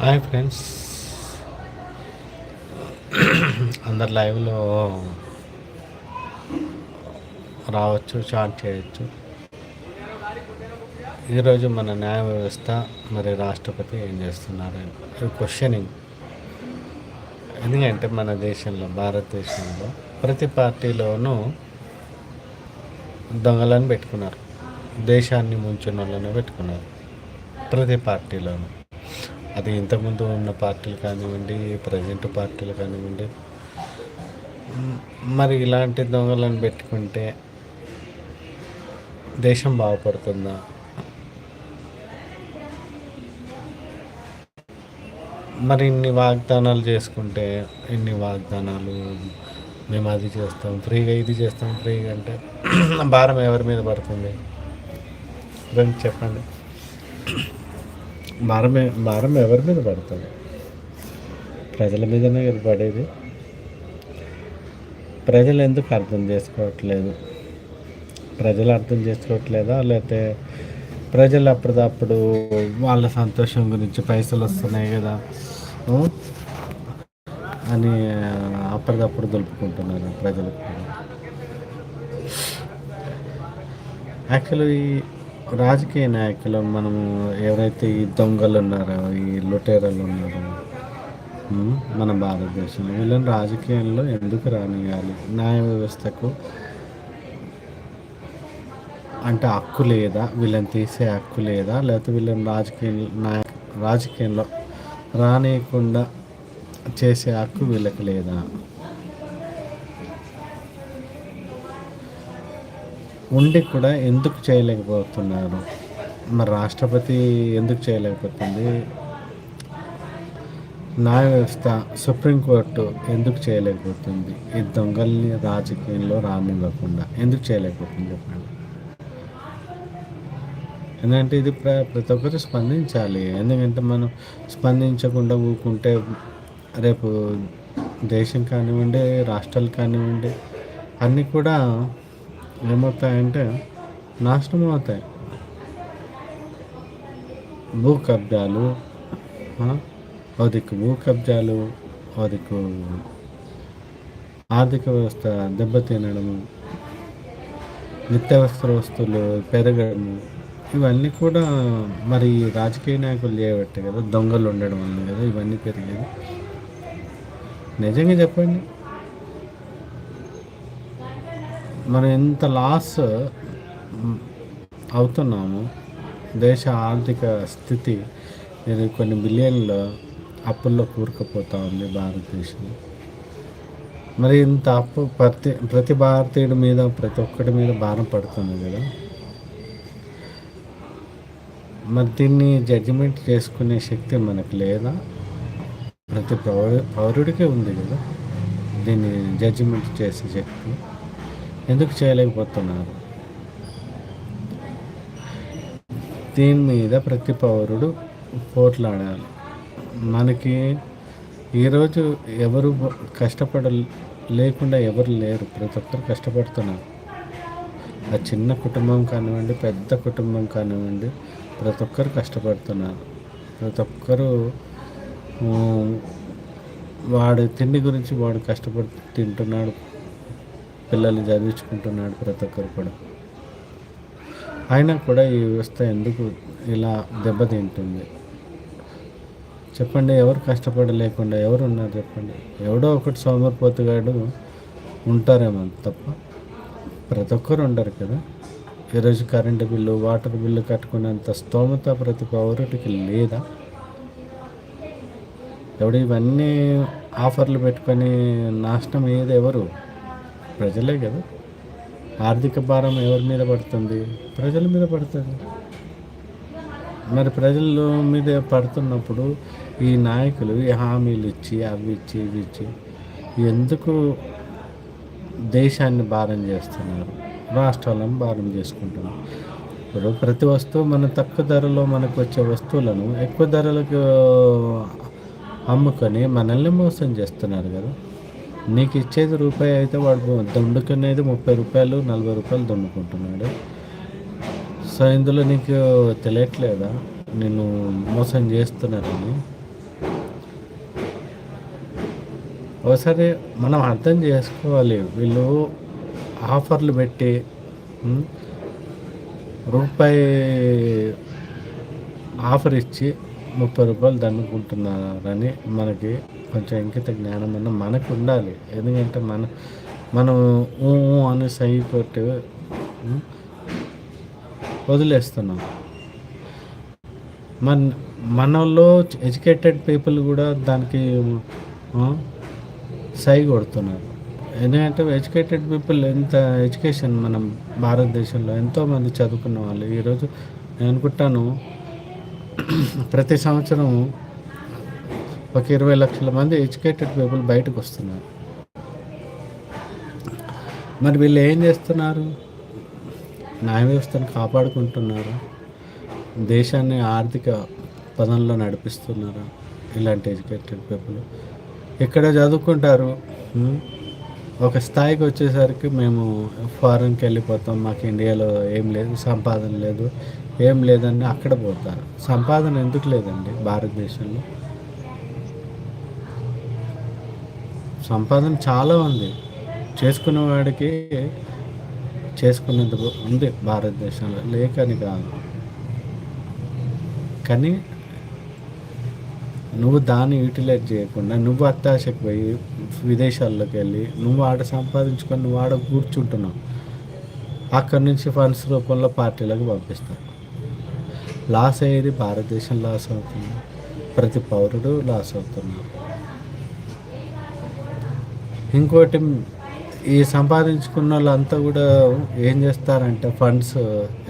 Hi friends అందరు లైవ్లో రావచ్చు చాట్ చేయొచ్చు. ఈరోజు మన న్యాయ వ్యవస్థ మరి రాష్ట్రపతి ఏం చేస్తున్నారు? క్వశ్చనింగ్ ఎందుకంటే మన దేశంలో భారతదేశంలో ప్రతి పార్టీలోనూ దొంగలను పెట్టుకున్నారు. దేశాన్ని ముంచిన వాళ్ళని పెట్టుకున్నారు. ప్రతి పార్టీలోనూ. అది ఇంతకుముందు ఉన్న పార్టీలు కానివ్వండి ప్రజెంట్ పార్టీలు కానివ్వండి మరి ఇలాంటి దొంగలను పెట్టుకుంటే దేశం బాగుపడుతుందా? మరి ఇన్ని వాగ్దానాలు చేసుకుంటే ఇన్ని వాగ్దానాలు మేము అది చేస్తాం ఫ్రీగా ఇది చేస్తాం ఫ్రీగా అంటే భారం ఎవరి మీద పడుతుంది? రండి చెప్పండి. భారం భారం ఎవరి మీద పడుతుంది ప్రజల మీదనే కదా పడేది ప్రజలు ఎందుకు అర్థం చేసుకోవట్లేదు ప్రజలు అర్థం చేసుకోవట్లేదా లేకపోతే ప్రజలు అప్పటిదప్పుడు వాళ్ళ సంతోషం గురించి పైసలు వస్తున్నాయి కదా అని అప్పటిదప్పుడు దులుపుకుంటున్నారు ప్రజలకు యాక్చువల్లీ రాజకీయ నాయకులు మనము ఎవరైతే ఈ దొంగలు ఉన్నారో ఈ లొటేరలు ఉన్నారో మన భారతదేశంలో వీళ్ళని రాజకీయంలో ఎందుకు రానియాలి? న్యాయ వ్యవస్థకు అంటే హక్కు లేదా? వీళ్ళని తీసే హక్కు లేదా? లేకపోతే వీళ్ళని రాజకీయ నాయ రాజకీయంలో రానియకుండా చేసే హక్కు వీళ్ళకి లేదా? ఉండి కూడా ఎందుకు చేయలేకపోతున్నారు? మరి రాష్ట్రపతి ఎందుకు చేయలేకపోతుంది? న్యాయ వ్యవస్థ సుప్రీంకోర్టు ఎందుకు చేయలేకపోతుంది? ఈ దొంగల్ని రాజకీయంలో రానివ్వకుండా ఎందుకు చేయలేకపోతుంది చెప్పండి. ఎందుకంటే ఇది ప్ర ప్రతి ఒక్కరు స్పందించాలి. ఎందుకంటే మనం స్పందించకుండా ఊకుంటే రేపు దేశం కానివ్వండి రాష్ట్రాలు కానివ్వండి అన్నీ కూడా ఏమవుతాయంటే నాశనం అవుతాయి భూ కబ్జాలు ఆ, ఓ భూ కబ్జాలు ఆర్థిక వ్యవస్థ దెబ్బతినడము నిత్యావసర వస్తువులు పెరగడము ఇవన్నీ కూడా మరి రాజకీయ నాయకులు చేయబట్టే కదా దొంగలు ఉండడం వల్ల కదా ఇవన్నీ పెరిగేది. నిజంగా చెప్పండి. మనం ఎంత లాస్ అవుతున్నాము దేశ ఆర్థిక స్థితి ఇది కొన్ని బిలియన్ల అప్పుల్లో కూరుకుపోతా ఉంది భారతదేశం మరి ఇంత అప్పు ప్రతి ప్రతి భారతీయుడి మీద ప్రతి ఒక్కటి మీద భారం పడుతుంది కదా. మరి దీన్ని జడ్జిమెంట్ చేసుకునే శక్తి మనకు లేదా? ప్రతి పౌర పౌరుడికే ఉంది కదా దీన్ని జడ్జిమెంట్ చేసే శక్తి. ఎందుకు చేయలేకపోతున్నారు? దీని మీద ప్రతి పౌరుడు పోట్లాడాలి. మనకి ఈరోజు ఎవరు కష్టపడ లేకుండా ఎవరు లేరు. ప్రతి ఒక్కరు కష్టపడుతున్నారు. ఆ చిన్న కుటుంబం కానివ్వండి పెద్ద కుటుంబం కానివ్వండి ప్రతి ఒక్కరు కష్టపడుతున్నారు. ప్రతి ఒక్కరు వాడు తిండి గురించి వాడు కష్టపడి తింటున్నాడు. పిల్లల్ని చదివించుకుంటున్నాడు ప్రతి ఒక్కరు కూడా. అయినా కూడా ఈ వ్యవస్థ ఎందుకు ఇలా దెబ్బతింటుంది? చెప్పండి ఎవరు కష్టపడలేకుండా ఎవరు ఉన్నారు చెప్పండి? ఎవడో ఒకటి సోమరిపోతుగాడు ఉంటారేమో తప్ప ప్రతి ఒక్కరు ఉండరు కదా. ఈరోజు కరెంటు బిల్లు వాటర్ బిల్లు కట్టుకునేంత స్తోమత ప్రతి పౌరుడికి లేదా? ఎవడు ఇవన్నీ ఆఫర్లు పెట్టుకొని నాశనం అయ్యేది ఎవరు? ప్రజలే కదా. ఆర్థిక భారం ఎవరి మీద పడుతుంది? ప్రజల మీద పడుతుంది. మరి ప్రజల మీద పడుతున్నప్పుడు ఈ నాయకులు ఈ హామీలు ఇచ్చి అవి ఇచ్చి ఇవి ఇచ్చి ఎందుకు దేశాన్ని భారం చేస్తున్నారు? రాష్ట్రాలను భారం చేసుకుంటున్నారు. ఇప్పుడు ప్రతి వస్తువు మన తక్కువ ధరలో మనకు వచ్చే వస్తువులను ఎక్కువ ధరలకు అమ్ముకొని మనల్ని మోసం చేస్తున్నారు కదా. నీకు ఇచ్చేది రూపాయి అయితే వాడు దండుకునేది ముప్పై రూపాయలు నలభై రూపాయలు దండుకుంటున్నాడు. సో ఇందులో నీకు తెలియట్లేదా? నేను మోసం చేస్తున్నానని ఒకసారి మనం అర్థం చేసుకోవాలి. వీళ్ళు ఆఫర్లు పెట్టి రూపాయి ఆఫర్ ఇచ్చి ముప్పై రూపాయలు దండుకుంటున్నారని మనకి కొంచెం ఇంకిత జ్ఞానం అన్న మనకు ఉండాలి ఎందుకంటే మన మనం ఊ ఊ అని సై వదిలేస్తున్నాం. మన మనలో ఎడ్యుకేటెడ్ పీపుల్ కూడా దానికి సై కొడుతున్నారు. ఎందుకంటే ఎడ్యుకేటెడ్ పీపుల్ ఎంత ఎడ్యుకేషన్ మనం భారతదేశంలో ఎంతోమంది చదువుకున్న వాళ్ళు. ఈరోజు నేను అనుకుంటాను ప్రతి సంవత్సరం ఒక ఇరవై లక్షల మంది ఎడ్యుకేటెడ్ పీపుల్ బయటకు వస్తున్నారు. మరి వీళ్ళు ఏం చేస్తున్నారు? న్యాయ వ్యవస్థను కాపాడుకుంటున్నారు? దేశాన్ని ఆర్థిక పదంలో నడిపిస్తున్నారు? ఇలాంటి ఎడ్యుకేటెడ్ పీపుల్. ఇక్కడ చదువుకుంటారు. ఒక స్థాయికి వచ్చేసరికి మేము ఫారెన్కి వెళ్ళిపోతాం. మాకు ఇండియాలో ఏం లేదు సంపాదన లేదు ఏం లేదని అక్కడ పోతారు. సంపాదన ఎందుకు లేదండి? భారతదేశంలో. సంపాదన చాలా ఉంది. చేసుకునే వాడికి చేసుకునేందుకు ఉంది భారతదేశంలో. లేకని కాదు. కానీ నువ్వు దాన్ని యూటిలైజ్ చేయకుండా నువ్వు అత్యాశకు పోయి విదేశాల్లోకి వెళ్ళి నువ్వు ఆడ సంపాదించుకొని నువ్వు ఆడ కూర్చుంటున్నావు. అక్కడి నుంచి ఫండ్స్ రూపంలో పార్టీలకు పంపిస్తారు. లాస్ అయ్యేది భారతదేశం లాస్ అవుతుంది. ప్రతి పౌరుడు లాస్ అవుతున్నారు ఇంకోటి ఈ సంపాదించుకున్న వాళ్ళంతా కూడా ఏం చేస్తారంటే ఫండ్స్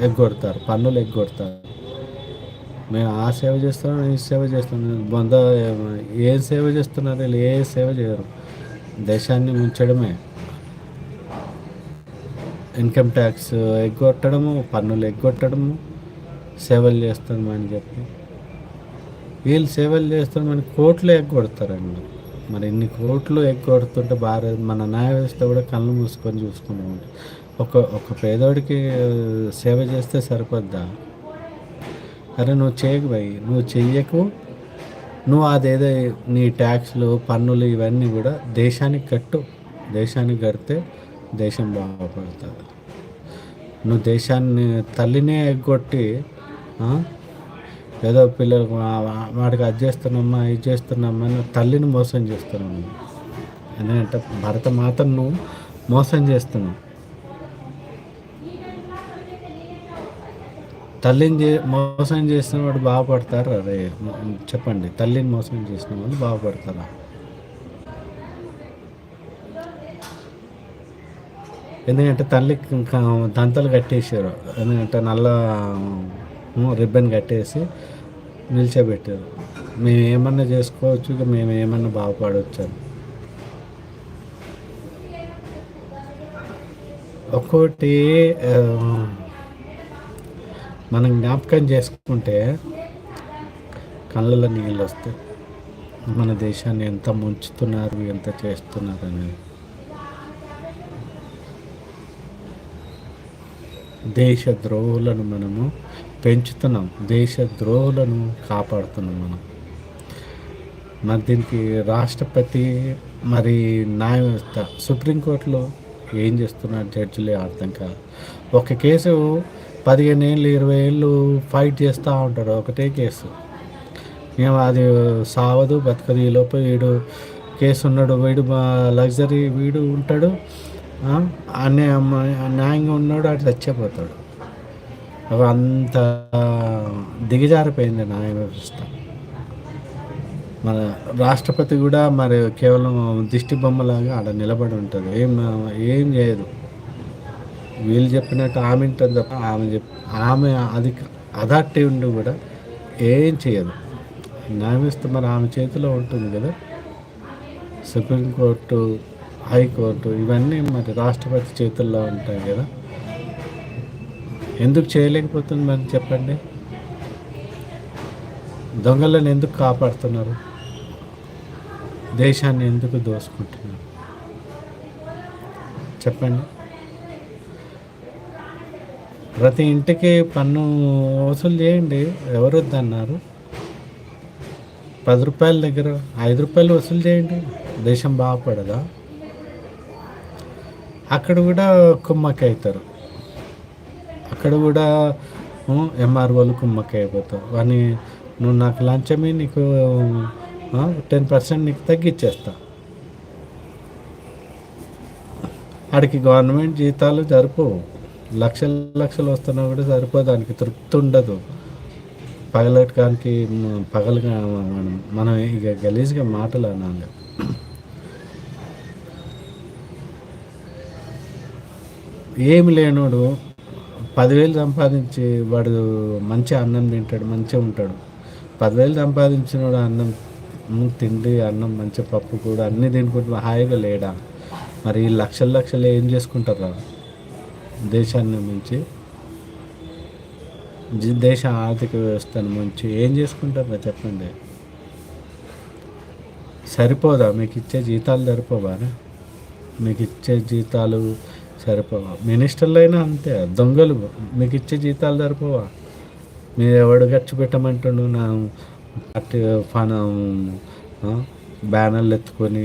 ఎగ్గొడతారు పన్నులు ఎగ్గొడతారు. మేము ఆ సేవ చేస్తున్నాం ఈ సేవ చేస్తున్నాం. బొంద ఏ సేవ చేస్తున్నారు వీళ్ళు? ఏ సేవ చేయరు. దేశాన్ని ముంచడమే. ఇన్కమ్ ట్యాక్స్ ఎగ్గొట్టడము పన్నులు ఎగ్గొట్టడము సేవలు చేస్తున్నామని చెప్పి. వీళ్ళు సేవలు చేస్తున్నామని కోట్లు ఎగ్గొడతారండి. మరి ఇన్ని కోట్లు ఎగ్గొడుతుంటే భారత్ మన న్యాయ వ్యవస్థ కూడా కళ్ళు మూసుకొని చూసుకున్నాం ఒక ఒక పేదోడికి సేవ చేస్తే సరిపోద్దా? అరే నువ్వు చేయకు భయ్. నువ్వు చెయ్యకు. నువ్వు అదేదో నీ ట్యాక్స్లు పన్నులు ఇవన్నీ కూడా దేశానికి కట్టు. దేశానికి కడితే దేశం బాగుపడుతుంది. నువ్వు దేశాన్ని తల్లినే ఎగ్గొట్టి ఏదో పిల్లలకు వాడికి అది చేస్తున్నామ్మా ఇది చేస్తున్నామ్మా అని తల్లిని మోసం చేస్తున్నావు ఎందుకంటే భరత మాతను నువ్వు మోసం చేస్తున్నావు. తల్లిని చే మోసం చేసిన వాడు బాగుపడతారు? అరే చెప్పండి. తల్లిని మోసం చేసిన వాళ్ళు బాగుపడతారా? ఎందుకంటే తల్లికి ఇంకా దంతలు కట్టేసారు ఎందుకంటే నల్ల రిబ్బన్ కట్టేసి నిల్చోబెట్టారు. మేము ఏమన్నా చేసుకోవచ్చు ఇక మేము ఏమన్నా బాగుపడవచ్చు అని. ఒక్కోటి మనం జ్ఞాపకం చేసుకుంటే కళ్ళలో నీళ్ళు వస్తాయి. మన దేశాన్ని ఎంత ముంచుతున్నారు ఎంత చేస్తున్నారు అనేది. దేశ ద్రోహులను మనము పెంచుతున్నాం. దేశ ద్రోహులను కాపాడుతున్నాం మనం. మరి దీనికి రాష్ట్రపతి మరి న్యాయ వ్యవస్థ సుప్రీంకోర్టులో ఏం చేస్తున్నారు జడ్జిలే అర్థం కాదు. ఒక కేసు పదిహేను ఏళ్ళు ఇరవై ఏళ్ళు ఫైట్ చేస్తూ ఉంటారు ఒకటే కేసు. మేము అది సావదు బతకదు. ఈ వీడు కేసు ఉన్నాడు వీడు లగ్జరీ వీడు ఉంటాడు ఆ, అనే న్యాయంగా ఉన్నాడు అటు చచ్చిపోతాడు. అవి అంత దిగజారిపోయింది న్యాయ వ్యవస్థ. మన రాష్ట్రపతి కూడా మరి కేవలం దిష్టి బొమ్మలాగా ఆడ నిలబడి ఉంటుంది. ఏం ఏం చేయదు. వీళ్ళు చెప్పినట్టు ఆమె ఉంటుంది తప్ప ఆమె చెప్ ఆమె అది అథారిటీ ఉండి కూడా ఏం చేయదు. న్యాయవ్యవస్థ మరి ఆమె చేతిలో ఉంటుంది కదా. సుప్రీంకోర్టు హైకోర్టు ఇవన్నీ మరి రాష్ట్రపతి చేతుల్లో ఉంటాయి కదా. ఎందుకు చేయలేకపోతుంది మరి చెప్పండి? దొంగలను ఎందుకు కాపాడుతున్నారు? దేశాన్ని ఎందుకు దోసుకుంటున్నారు? చెప్పండి. ప్రతి ఇంటికి పన్ను వసూలు చేయండి ఎవరు వద్దన్నారు? పది రూపాయల దగ్గర ఐదు రూపాయలు వసూలు చేయండి దేశం బాగుపడదా? అక్కడ కూడా కుమ్మక్క అవుతారు అక్కడ కూడా ఎంఆర్ఓలు కుమ్మక్క అయిపోతావు అని నువ్వు నాకు లంచమే నీకు టెన్ పర్సెంట్ నీకు తగ్గించేస్తా ఆడికి గవర్నమెంట్ జీతాలు సరిపోవు లక్షల లక్షలు వస్తున్నా కూడా సరిపోదు దానికి తృప్తి ఉండదు. పగలటానికి పగలుగా మనం మనం ఇక గలీజ్గా మాటలు అనాలి. ఏమి లేనోడు పదివేలు సంపాదించి వాడు మంచి అన్నం తింటాడు మంచిగా ఉంటాడు. పదివేలు సంపాదించిన వాడు అన్నం తిండి అన్నం మంచి పప్పు కూడా అన్నీ తినుకుంటూ హాయిగా లేడా? మరి ఈ లక్షల లక్షలు ఏం చేసుకుంటారా? దేశాన్ని మించి దేశ ఆర్థిక వ్యవస్థను మించి ఏం చేసుకుంటారా చెప్పండి. సరిపోదా? మీకు ఇచ్చే జీతాలు సరిపోవా మీకు ఇచ్చే జీతాలు సరిపోవా? మినిస్టర్లు అయినా అంతే దొంగలు. మీకు ఇచ్చే జీతాలు సరిపోవా? మీరు ఎవడు ఖర్చు పెట్టమంటుండు? నా పార్టీ ఫన బ్యానర్లు ఎత్తుకొని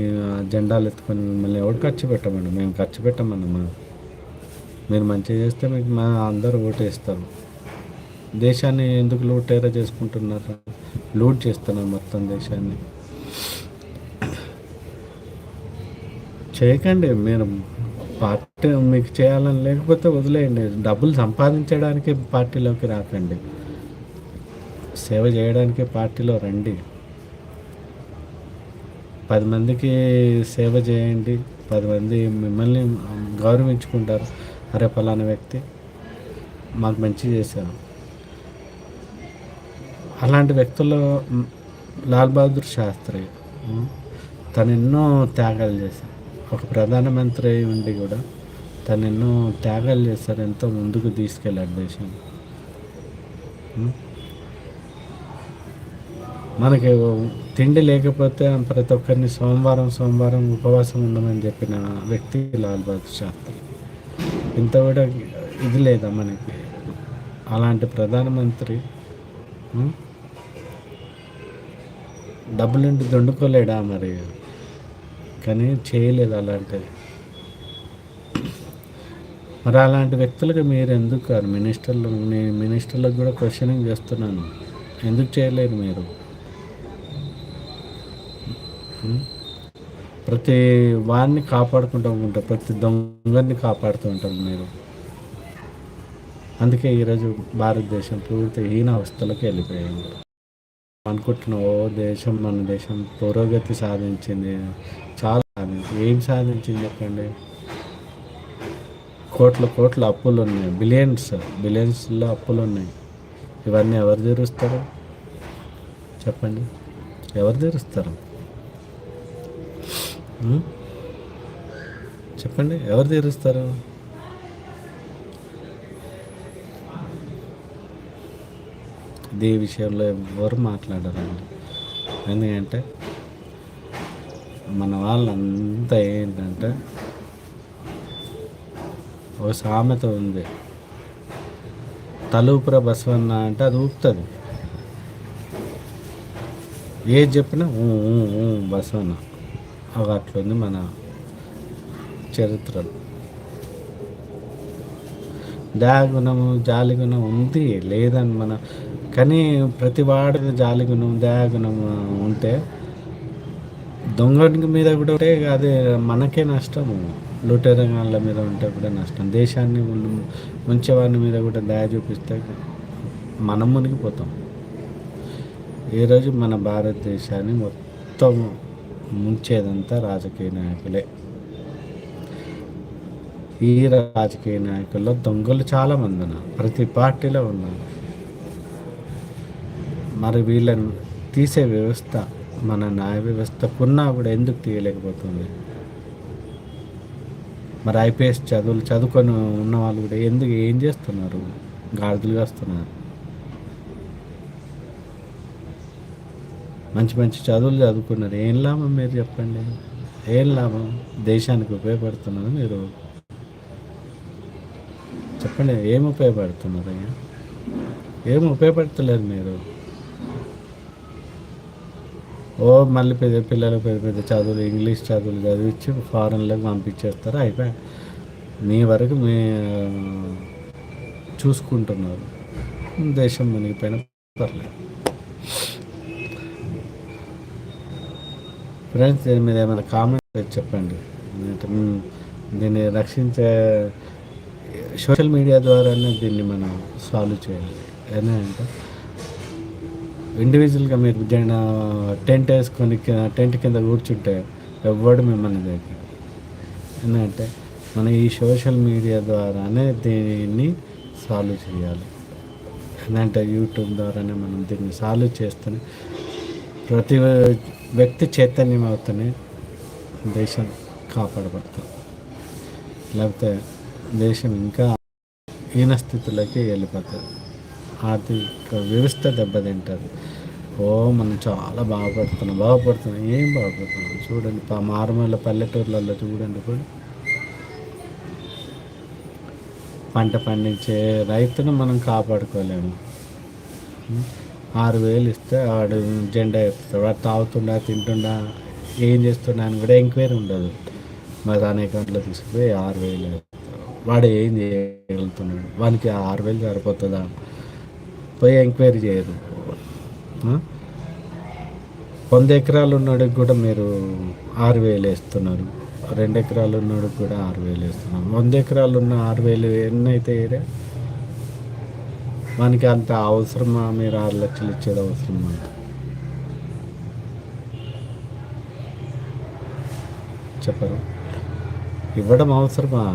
జెండాలు ఎత్తుకొని మిమ్మల్ని ఎవడు ఖర్చు పెట్టమండి? మేము ఖర్చు పెట్టమన్నా మా మీరు మంచిగా చేస్తే మీకు మా అందరూ ఓటేస్తారు దేశాన్ని ఎందుకు లూటేరా చేసుకుంటున్నారు? లూట్ చేస్తున్నారు మొత్తం దేశాన్ని. చేయకండి మీరు పార్టీ మీకు చేయాలని లేకపోతే వదిలేయండి. డబ్బులు సంపాదించడానికి పార్టీలోకి రాకండి. సేవ చేయడానికి పార్టీలో రండి. పది మందికి సేవ చేయండి. పది మంది మిమ్మల్ని గౌరవించుకుంటారు. అరే పలానా వ్యక్తి మాకు మంచి చేశారు అలాంటి వ్యక్తుల్లో లాల్ బహదూర్ శాస్త్రి తను ఎన్నో త్యాగాలు చేశారు ఒక ప్రధానమంత్రి ఉండి కూడా తను ఎన్నో త్యాగాలు చేస్తారు ఎంతో ముందుకు తీసుకెళ్ళాడు దేశం మనకి తిండి లేకపోతే ప్రతి ఒక్కరిని సోమవారం సోమవారం ఉపవాసం ఉండమని చెప్పిన వ్యక్తి లాల్ బహదూర్ శాస్త్రి. ఇంత కూడా ఇది లేదా మనకి? అలాంటి ప్రధానమంత్రి ఉం? డబ్బులుండి దండుకోలేడా మరి? కానీ చేయలేదు అలాంటిది. మరి అలాంటి వ్యక్తులకు మీరు ఎందుకు కాదు? మినిస్టర్లు నేను మినిస్టర్లకు కూడా క్వశ్చనింగ్ చేస్తున్నాను. ఎందుకు చేయలేరు మీరు? ప్రతి వారిని కాపాడుకుంటూ ఉంటారు. ప్రతి దొంగని కాపాడుతూ ఉంటారు మీరు. అందుకే ఈరోజు భారతదేశం పూర్తి హీన అవస్థలకు వెళ్ళిపోయింది. అనుకుంటున్న ఓ దేశం మన దేశం పురోగతి సాధించింది. చాలా సాధించింది. ఏం సాధించింది చెప్పండి? కోట్ల కోట్ల అప్పులు ఉన్నాయి బిలియన్స్ బిలియన్స్లో అప్పులు ఉన్నాయి ఇవన్నీ ఎవరు తీరుస్తారు? చెప్పండి. ఎవరు తీరుస్తారు? చెప్పండి. ఎవరు తీరుస్తారు? ఇదే విషయంలో ఎవరు మాట్లాడరండి? ఎందుకంటే మన వాళ్ళంతా ఏంటంటే ఒక సామెత ఉంది. తలూపుర బసవన్న అంటే అది ఊపుతుంది. ఏది చెప్పినా బసవన్న. ఒక అట్లుంది మన చరిత్రలో. దయాగుణము జాలిగుణం ఉంది లేదని మన కానీ ప్రతి వాడి జాలిగుణం దయాగుణం ఉంటే దొంగ మీద కూడా ఉంటే అది మనకే నష్టము. లూటేరంగాళ్ళ మీద ఉంటే కూడా నష్టం. దేశాన్ని ఉన్- మీద కూడా దయ చూపిస్తే మనం మునిగిపోతాం ఈరోజు మన భారతదేశాన్ని మొత్తం ముంచేదంతా రాజకీయ నాయకులే. ఈ రాజకీయ నాయకుల్లో దొంగలు చాలామంది ఉన్నారు. ప్రతి పార్టీలో ఉన్నారు. మరి వీళ్ళని తీసే వ్యవస్థ మన న్యాయ వ్యవస్థకున్నా కూడా ఎందుకు తీయలేకపోతుంది? మరి ఐపీఎస్ చదువులు చదువుకొని ఉన్న వాళ్ళు కూడా ఎందుకు ఏం చేస్తున్నారు? గాడిదలు వస్తున్నారు. మంచి మంచి చదువులు చదువుకున్నారు. ఏం లాభం మీరు చెప్పండి? ఏం లాభం? దేశానికి ఉపయోగపడుతున్నారు మీరు? చెప్పండి ఏం ఉపయోగపడుతున్నారు అయ్యా? ఏం ఉపయోగపడతలేరు మీరు? ఓ మళ్ళీ పెద్ద పిల్లలు పెద్ద పెద్ద చదువులు ఇంగ్లీష్ చదువులు చదివించి ఫారెన్లకు పంపించేస్తారు. అయిపోయి. మీ వరకు మీ చూసుకుంటున్నారు. దేశం మునిగిపోయిన పర్లేదు. ఫ్రెండ్స్ దీని మీద ఏమైనా కామెంట్ చెప్పండి. దీన్ని రక్షించే సోషల్ మీడియా ద్వారానే దీన్ని మనం సాల్వ్ చేయాలి. ఏంటంటే ఇండివిజువల్గా మీరు జన టెంట్ వేసుకొని టెంట్ కింద కూర్చుంటే ఎవ్వడు మిమ్మల్ని దగ్గర ఎందుకంటే మనం ఈ సోషల్ మీడియా ద్వారానే దీన్ని సాల్వ్ చేయాలి. ఎందుకంటే యూట్యూబ్ ద్వారానే మనం దీన్ని సాల్వ్ చేస్తూనే ప్రతి వ్యక్తి చైతన్యం అవుతూనే దేశం కాపాడబడుతుంది లేకపోతే దేశం ఇంకా హీన స్థితిలోకి వెళ్ళిపోతుంది ఆర్థిక వ్యవస్థ దెబ్బతింటుంది. ఓ మనం చాలా బాగుపడుతున్నాం బాగుపడుతున్నాం ఏం బాగుపడుతున్నాం? చూడండి పా మారుమూల పల్లెటూర్లలో చూడండి కూడా. పంట పండించే రైతును మనం కాపాడుకోలేము. ఆరు వేలు ఇస్తే వాడు జెండా ఎత్తుతాడు వాడు తాగుతుండా తింటుండా ఏం చేస్తున్నా అని కూడా ఎంక్వైరీ ఉండదు. మరి దాని అకౌంట్లో తీసుకుపోయి ఆరు వేలు వేస్తారు. వాడు ఏం చేయగలుగుతున్నాడు? వానికి ఆరు వేలు సరిపోతుందా? పోయి ఎంక్వైరీ చేయరు. వంద ఎకరాలు ఉన్నోడికి కూడా మీరు ఆరు వేలు వేస్తున్నారు. రెండు ఎకరాలు ఉన్నోడికి కూడా ఆరు వేలు వేస్తున్నారు. వంద ఎకరాలు ఉన్న ఆరు వేలు ఎన్నైతే అయితే ఏరే మనకి అంత అవసరమా? మీరు ఆరు లక్షలు ఇచ్చేది అవసరమా? చెప్పరు. ఇవ్వడం అవసరమా?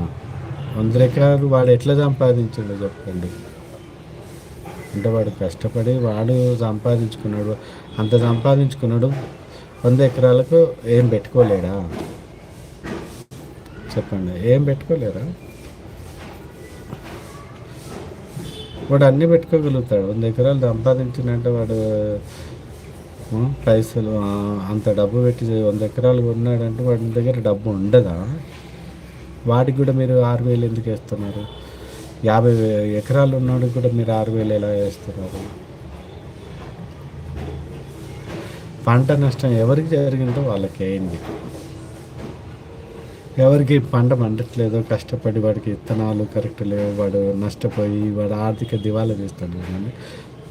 వంద ఎకరాలు వాడు ఎట్లా సంపాదించాడో చెప్పండి. అంటే వాడు కష్టపడి వాడు సంపాదించుకున్నాడు అంత సంపాదించుకున్నాడు వంద ఎకరాలకు ఏం పెట్టుకోలేడా? చెప్పండి ఏం పెట్టుకోలేరా? వాడు అన్నీ పెట్టుకోగలుగుతాడు వంద ఎకరాలు సంపాదించినంటే వాడు పైసలు అంత డబ్బు పెట్టి వంద ఎకరాలు కొన్నాడంటే వాడి దగ్గర డబ్బు ఉండదా? వాడికి కూడా మీరు ఆరు వేలు ఎందుకు వేస్తున్నారు? యాభై ఎకరాలు ఉన్నోడికి కూడా మీరు ఆరు వేలు ఎలా వేస్తున్నారు? పంట నష్టం ఎవరికి జరిగిందో వాళ్ళకి అయింది. ఎవరికి పంట పండట్లేదో కష్టపడి వాడికి ఇత్తనాలు కరెక్ట్ లేవు వాడు నష్టపోయి వాడు ఆర్థిక దివాలా తీస్తాడు కానీ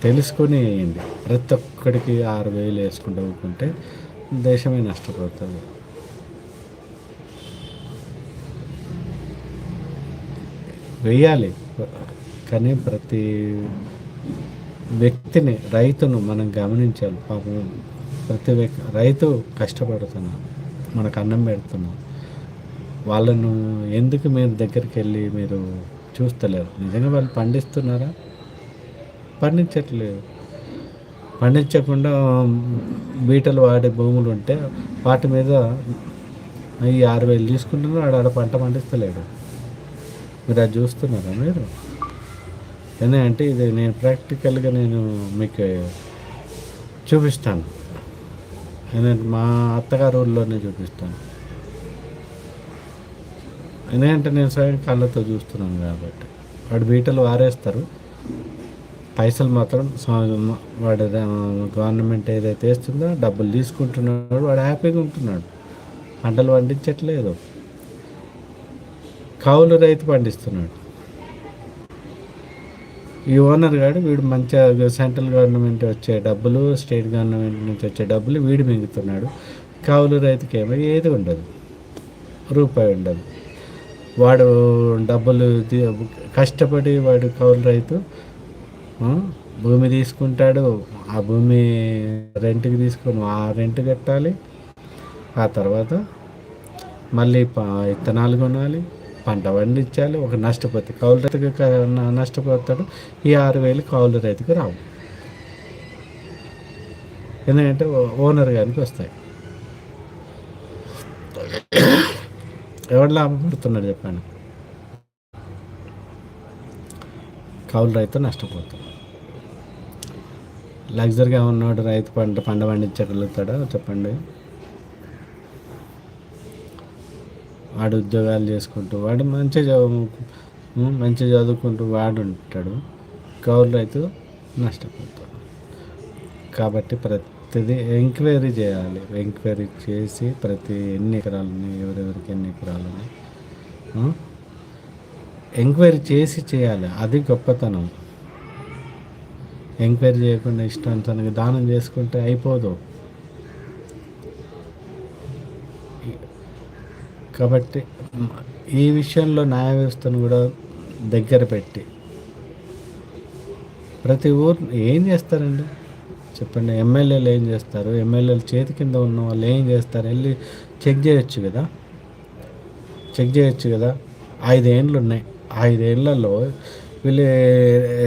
తెలుసుకొని వేయండి ప్రతి ఒక్కడికి ఆరు వేలు వేసుకుంటూ ఊరుకుంటే దేశమే నష్టపోతుంది. వేయాలి. కానీ ప్రతి వ్యక్తిని రైతును మనం గమనించాలి. పాపం ప్రతి వ్యక్తి రైతు కష్టపడుతున్నాం మనకు అన్నం పెడుతున్నాం. వాళ్ళను ఎందుకు మీరు దగ్గరికి వెళ్ళి మీరు చూస్తలేరు? నిజంగా వాళ్ళు పండిస్తున్నారా? పండించట్లేదు. పండించకుండా బీటలు వాడే భూములు ఉంటే వాటి మీద ఈ ఆరు వేలు తీసుకుంటున్నారు ఆడ ఆడ పంట పండిస్తలేడు. మీరు అది చూస్తున్నారా మీరు? ఎందుకంటే ఇది నేను ప్రాక్టికల్గా నేను మీకు చూపిస్తాను. ఎందుకంటే మా అత్తగారు ఊళ్ళోనే చూపిస్తాను. ఎందుకంటే నేను స్వయం కళ్ళతో చూస్తున్నాను కాబట్టి. వాడు బీటలు వారేస్తారు. పైసలు మాత్రం వాడు గవర్నమెంట్ ఏదైతే వేస్తుందో డబ్బులు తీసుకుంటున్నాడు వాడు హ్యాపీగా ఉంటున్నాడు. పంటలు పండించట్లేదు. కౌలు రైతు పండిస్తున్నాడు. ఈ ఓనర్ గాడు వీడు మంచిగా సెంట్రల్ గవర్నమెంట్ వచ్చే డబ్బులు స్టేట్ గవర్నమెంట్ నుంచి వచ్చే డబ్బులు వీడు మింగుతున్నాడు. కౌలు రైతుకి ఏమో ఏది ఉండదు. రూపాయి ఉండదు. వాడు డబ్బులు కష్టపడి వాడు కౌలు రైతు భూమి తీసుకుంటాడు. ఆ భూమి రెంట్కి తీసుకొని ఆ రెంట్ కట్టాలి. ఆ తర్వాత మళ్ళీ విత్తనాలు కొనాలి. పంట పండించాలి ఒక నష్టపోతే కౌలు రైతుకి నష్టపోతాడు ఈ ఆరు వేలు కౌలు రైతుకు రావు. ఎందుకంటే ఓనర్ గారికి వస్తాయి. ఎవరు లాభపడుతున్నాడు చెప్పండి? కౌలు రైతు నష్టపోతాడు. లగ్జరీగా ఉన్నాడు రైతు పంట పంట పండించగలుగుతాడా? చెప్పండి. వాడు ఉద్యోగాలు చేసుకుంటూ వాడు మంచి చదువు మంచి చదువుకుంటూ వాడు ఉంటాడు. కౌలు రైతు నష్టపోతాడు. కాబట్టి ప్రతిదీ ఎంక్వైరీ చేయాలి. ఎంక్వైరీ చేసి ప్రతి ఎన్ని ఎకరాలు ఉన్నాయి ఎవరెవరికి ఎన్ని ఎకరాలు ఉన్నాయి ఎంక్వైరీ చేసి చేయాలి. అది గొప్పతనం. ఎంక్వైరీ చేయకుండా ఇష్టానికి దానం చేసుకుంటే అయిపోదు. కాబట్టి ఈ విషయంలో న్యాయ వ్యవస్థను కూడా దగ్గర పెట్టి ప్రతి ఊరు ఏం చేస్తారండి? చెప్పండి. ఎమ్మెల్యేలు ఏం చేస్తారు? ఎమ్మెల్యేలు చేతి కింద ఉన్న వాళ్ళు ఏం చేస్తారు? వెళ్ళి చెక్ చేయొచ్చు కదా? చెక్ చేయొచ్చు కదా? ఐదేండ్లు ఉన్నాయి. ఐదేళ్ళలో వీళ్ళు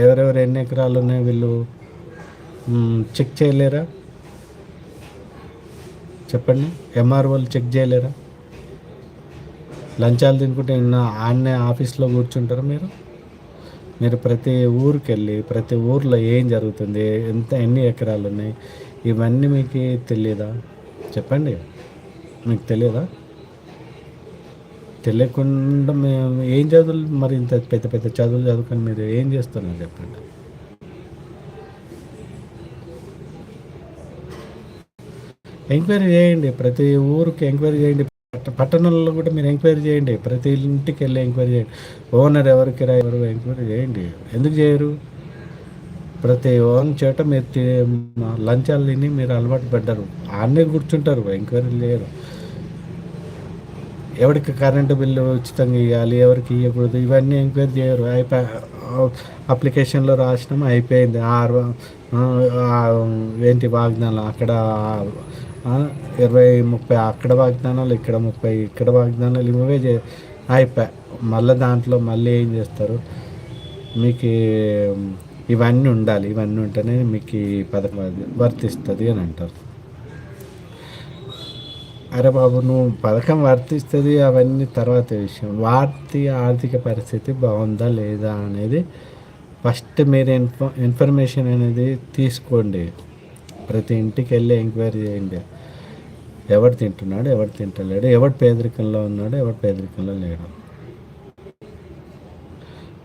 ఎవరెవరు ఎన్ని ఎకరాలు ఉన్నాయి వీళ్ళు? చెక్ చేయలేరా? చెప్పండి. ఎంఆర్ఓలు చెక్ చేయలేరా? లంచాలు తినుకుంటే నిన్న ఆన్నే ఆఫీస్లో కూర్చుంటారు మీరు? మీరు ప్రతి ఊరికి వెళ్ళి ప్రతి ఊర్లో ఏం జరుగుతుంది ఎంత ఎన్ని ఎకరాలు ఉన్నాయి ఇవన్నీ మీకు తెలియదా చెప్పండి. మీకు తెలియదా తెలియకుండా మేము ఏం చదువులు మరి ఇంత పెద్ద పెద్ద చదువులు చదువుకొని మీరు ఏం చేస్తున్నారు చెప్పండి. ఎంక్వైరీ చేయండి ప్రతి ఊరికి ఎంక్వైరీ చేయండి. పట్ట- పట్టణంలో కూడా మీరు ఎంక్వైరీ చేయండి. ప్రతి ఇంటికి వెళ్ళి ఎంక్వైరీ చేయండి. ఓనర్ ఎవరు కిరాయి ఎవరు ఎంక్వైరీ చేయండి. ఎందుకు చేయరు? ప్రతి ఓన్ చోట మీరు తి- లంచాలు తిని మీరు అలవాటు పడ్డారు. ఆడనే కూర్చుంటారు ఎంక్వైరీ చేయరు. ఎవరికి కరెంటు బిల్లు ఉచితంగా ఇవ్వాలి ఎవరికి ఇవ్వకూడదు ఇవన్నీ ఎంక్వైరీ చేయరు. అయిపోయి అప్లికేషన్లో రాసినాం అయిపోయింది. ఆరు ఏంటి వాగ్దానాలు? అక్కడ ఇరవై ముప్పై అక్కడ వాగ్దానాలు ఇక్కడ ముప్పై ఇక్కడ వాగ్దానాలు ఇవే చే అయిపోయా. మళ్ళీ దాంట్లో మళ్ళీ ఏం చేస్తారు? మీకు ఇవన్నీ ఉండాలి. ఇవన్నీ ఉంటేనే మీకు ఈ పథకం వర్తిస్తుంది అని అంటారు. అరే బాబు నువ్వు పథకం వర్తిస్తుంది అవన్నీ తర్వాత విషయం. వార్తి ఆర్థిక పరిస్థితి బాగుందా లేదా అనేది ఫస్ట్ మీరు ఇన్ఫో ఇన్ఫర్మేషన్ అనేది తీసుకోండి. ప్రతి ఇంటికి వెళ్ళి ఎంక్వైరీ చేయండి. ఎవడు తింటున్నాడు ఎవడు తింటలేడు ఎవడు పేదరికంలో ఉన్నాడు ఎవడు పేదరికంలో లేడు.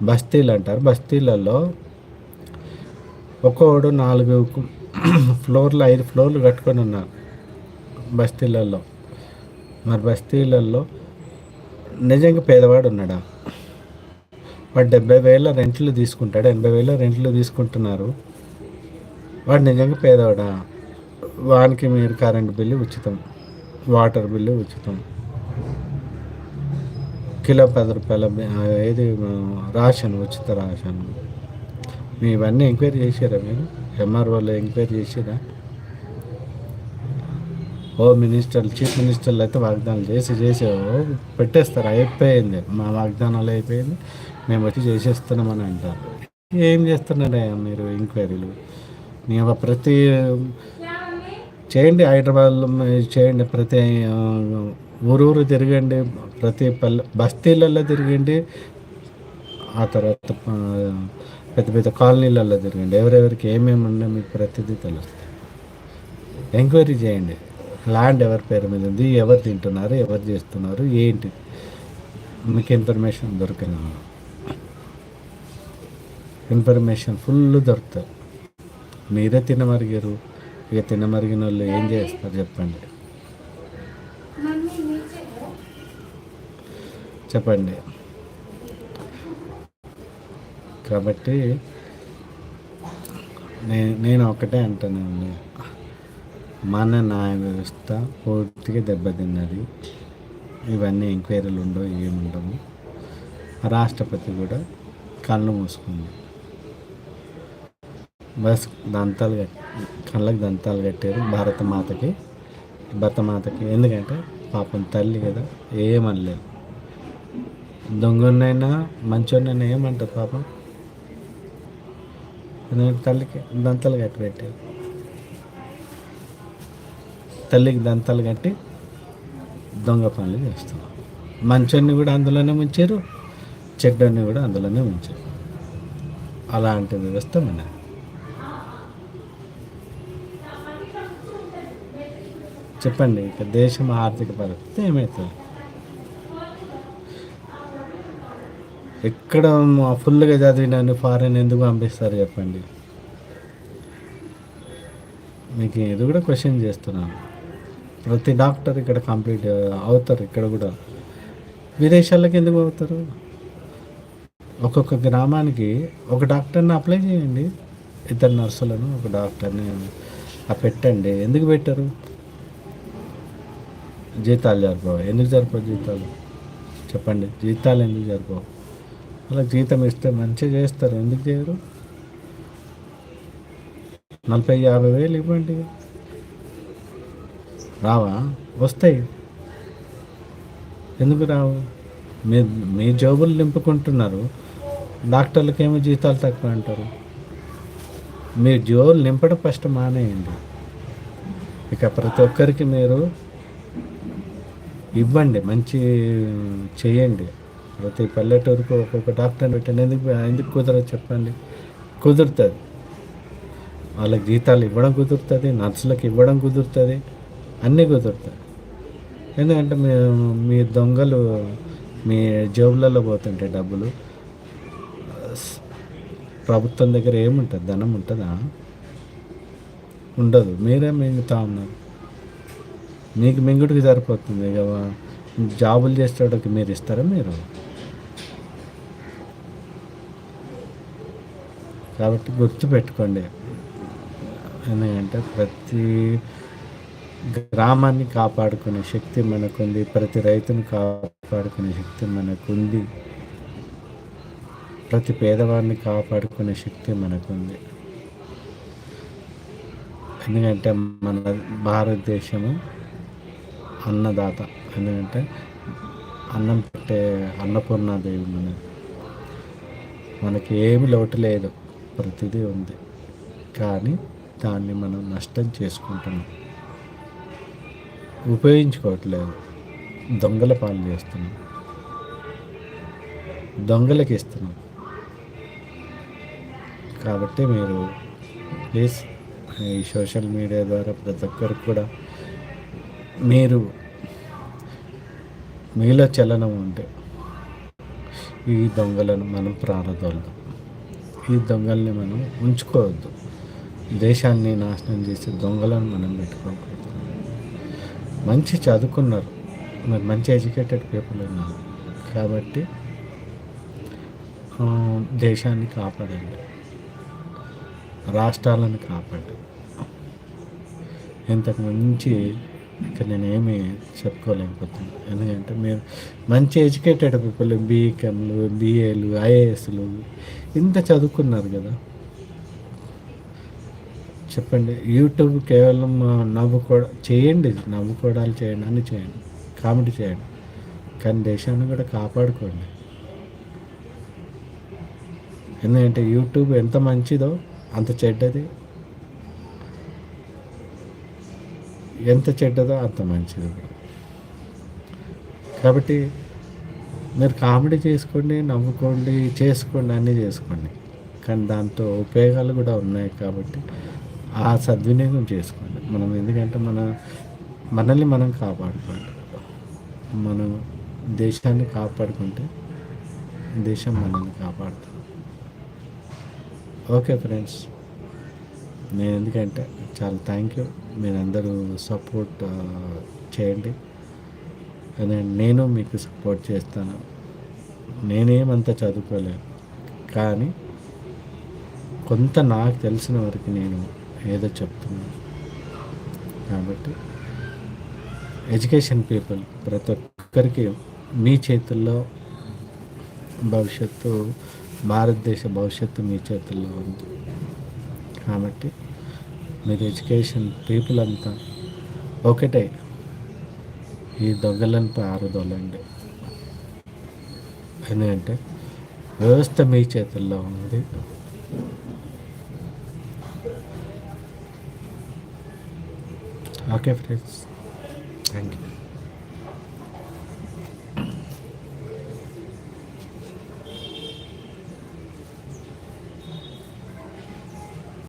బస్తీలు అంటారు. బస్తీలలో ఒక్కోడు నాలుగు ఫ్లోర్లు ఐదు ఫ్లోర్లు కట్టుకొని ఉన్నారు బస్తీలలో. మరి బస్తీలలో నిజంగా పేదవాడు ఉన్నాడా? వాడు డెబ్బై వేల రెంట్లు తీసుకుంటాడు ఎనభై వేల రెంట్లు తీసుకుంటున్నారు. వాడు నిజంగా పేదవాడా? వానికి మీరు కరెంట్ బిల్లు ఉచితం. వాటర్ బిల్లు ఉచితం. కిలో పది రూపాయల ఇది ఏది రాషన్ ఉచిత రాషన్. మీ ఇవన్నీ ఎంక్వైరీ చేశారా మీరు? ఎంఆర్ఓలో ఎంక్వైరీ చేసిరా ఓ మినిస్టర్లు చీఫ్ మినిస్టర్లు అయితే వాగ్దానాలు చేసి చేసేవో పెట్టేస్తారు. అయిపోయింది. మా వాగ్దానాలు అయిపోయింది. మేము వచ్చి చేసేస్తున్నామని అంటారు. ఏం చేస్తున్నారా మీరు ఎంక్వైరీలు? మేము ప్రతి చేయండి హైదరాబాద్లో చేయండి ప్రతి ఊరూరు ఊరు ఊరు తిరగండి ప్రతి పల్లె బస్తీలలో తిరగండి ఆ తర్వాత పెద్ద పెద్ద కాలనీలలో తిరగండి. ఎవరెవరికి ఏమేమి ఉన్నాయో మీకు ప్రతిదీ తెలుస్తుంది. ఎంక్వైరీ చేయండి. ల్యాండ్ ఎవరి పేరు మీద ఉంది ఎవరు తింటున్నారు ఎవరు చేస్తున్నారు ఏంటి? మీకు ఇన్ఫర్మేషన్ దొరికింది ఇన్ఫర్మేషన్ ఫుల్ దొరుకుతారు మీరే తినమరిగారు. ఇక తినమరిగిన వాళ్ళు ఏం చేస్తారు చెప్పండి. చెప్పండి. కాబట్టి నేను నేను ఒకటే అంటానండి మన న్యాయ వ్యవస్థ పూర్తిగా దెబ్బతిన్నది. ఇవన్నీ ఎంక్వైరీలు ఉండవు ఏముండవు రాష్ట్రపతి కూడా కళ్ళు మూసుకుంది. బస్ దంతాలు కట్టి కళ్ళకి దంతాలు కట్టారు భారతమాతకి మాతకి. మాతకి ఎందుకంటే పాపం తల్లి కదా ఏమనలేదు. దొంగనైనా మంచోనైనా ఏమంటారు పాపం? ఎందుకంటే తల్లికి దంతాలు కట్టి పెట్టారు. తల్లికి దంతాలు కట్టి దొంగ పనులు చేస్తున్నాం మంచోన్ని కూడా అందులోనే ఉంచారు చెడ్డని కూడా అందులోనే ఉంచారు అలాంటి వ్యవస్థ మనది. చెప్పండి ఇక దేశం ఆర్థిక పరిస్థితి ఏమవుతుంది ఎక్కడ ఫుల్గా చదివినాన్ని ఫారెన్ ఎందుకు పంపిస్తారు చెప్పండి? మీకు ఇది కూడా క్వశ్చన్ చేస్తున్నాను. ప్రతి డాక్టర్ ఇక్కడ కంప్లీట్ అవుతారు ఇక్కడ కూడా. విదేశాలకు ఎందుకు అవుతారు ఒక్కొక్క గ్రామానికి ఒక డాక్టర్ని అప్లై చేయండి. ఇద్దరు నర్సులను ఒక డాక్టర్ని ఆ పెట్టండి. ఎందుకు పెట్టరు? జీతాలు జరిపోవు ఎందుకు జరిపోవు జీతాలు? చెప్పండి. జీతాలు ఎందుకు జరిపోవు వాళ్ళకి జీతం ఇస్తే మంచిగా చేస్తారు. ఎందుకు చేయరు? నలభై యాభై వేలు ఇవ్వండి. రావా? వస్తాయి. ఎందుకు రావు? మీ మీ జాబులు నింపుకుంటున్నారు. డాక్టర్లకేమో జీతాలు తక్కువ అంటారు? మీ జోబులు నింపడం ఫస్ట్ మానేయండి. ఇక ప్రతి ఒక్కరికి మీరు ఇవ్వండి మంచి చేయండి. ప్రతి పల్లెటూరుకు ఒక్కొక్క డాక్టర్ని పెట్టండి. ఎందుకు ఎందుకు కుదరదు చెప్పండి? కుదురుతుంది. వాళ్ళకి జీతాలు ఇవ్వడం కుదురుతుంది నర్సులకు ఇవ్వడం కుదురుతుంది అన్నీ కుదురుతాయి. ఎందుకంటే మీ మీ దొంగలు మీ జేబులలో పోతుంటాయి డబ్బులు. ప్రభుత్వం దగ్గర ఏముంటుంది? ధనం ఉంటుందా? ఉండదు. మీరే మింగుతా ఉన్నారు. మీకు మింగుడికి సరిపోతుంది ఇక జాబులు చేసేటోడికి మీరు ఇస్తారా మీరు? కాబట్టి గుర్తుపెట్టుకోండి. ఎందుకంటే ప్రతి గ్రామాన్ని కాపాడుకునే శక్తి మనకుంది ప్రతి రైతుని కాపాడుకునే శక్తి మనకుంది ప్రతి పేదవాడిని కాపాడుకునే శక్తి మనకుంది. ఎందుకంటే మన భారతదేశము అన్నదాత ఎందుకంటే అన్నం పెట్టే అన్నపూర్ణాదేవి అని మనకి ఏమి లోటు లేదు ప్రతిదీ ఉంది. కానీ దాన్ని మనం నష్టం చేసుకుంటున్నాం. ఉపయోగించుకోవట్లేదు. దొంగల పాలు చేస్తున్నాం. దొంగలకి ఇస్తున్నాం. కాబట్టి మీరు ప్లీజ్ ఈ సోషల్ మీడియా ద్వారా ప్రతి ఒక్కరికి కూడా మీరు మీలో చలనం ఉంటే ఈ దొంగలను మనం ప్రారదోల్దాం ఈ దొంగల్ని మనం ఉంచుకోవద్దు. దేశాన్ని నాశనం చేసే దొంగలను మనం పెట్టుకోకూడదు. మంచి చదువుకున్నారు. మరి మంచి ఎడ్యుకేటెడ్ పీపుల్ ఉన్నారు. కాబట్టి దేశాన్ని కాపాడండి. రాష్ట్రాలను కాపాడండి. ఇంతకు మంచి ఇక్కడ నేనేమి చెప్పుకోలేకపోతున్నాను ఎందుకంటే మీరు మంచి ఎడ్యుకేటెడ్ పీపుల్ బీఈకెంలు బీఏలు ఐఏఎస్లు ఇంత చదువుకున్నారు కదా. చెప్పండి యూట్యూబ్ కేవలం నవ్వుకో నవ్వుకోవడం చేయండి నవ్వుకోవడాలు చేయండి అన్ని చేయండి కామెడీ చేయండి కానీ దేశాన్ని కూడా కాపాడుకోండి. ఎందుకంటే యూట్యూబ్ ఎంత మంచిదో అంత చెడ్డది. ఎంత చెడ్డదో అంత మంచిది. కాబట్టి మీరు కామెడీ చేసుకోండి నవ్వుకోండి చేసుకోండి అన్నీ చేసుకోండి. కానీ దాంతో ఉపయోగాలు కూడా ఉన్నాయి కాబట్టి ఆ సద్వినియోగం చేసుకోండి. మనం ఎందుకంటే మన మనల్ని మనం కాపాడుకోండి మనం దేశాన్ని కాపాడుకుంటే దేశం మనల్ని కాపాడుతుంది. ఓకే ఫ్రెండ్స్ నేను ఎందుకంటే చాలా థ్యాంక్ యూ. మీరందరూ సపోర్ట్ చేయండి. అదే నేను మీకు సపోర్ట్ చేస్తాను. నేనేమంత చదువుకోలేను. కానీ కొంత నాకు తెలిసిన వరకు నేను ఏదో చెప్తున్నాను. కాబట్టి ఎడ్యుకేషన్ పీపుల్ ప్రతి ఒక్కరికి మీ చేతుల్లో భవిష్యత్తు భారతదేశ భవిష్యత్తు మీ చేతుల్లో ఉంది. కాబట్టి మీరు ఎడ్యుకేషన్ పీపుల్ అంతా ఒకటే. ఈ దొంగలను పారదోలండి. ఎందుకంటే వ్యవస్థ మీ చేతుల్లో ఉంది. Okay friends thank you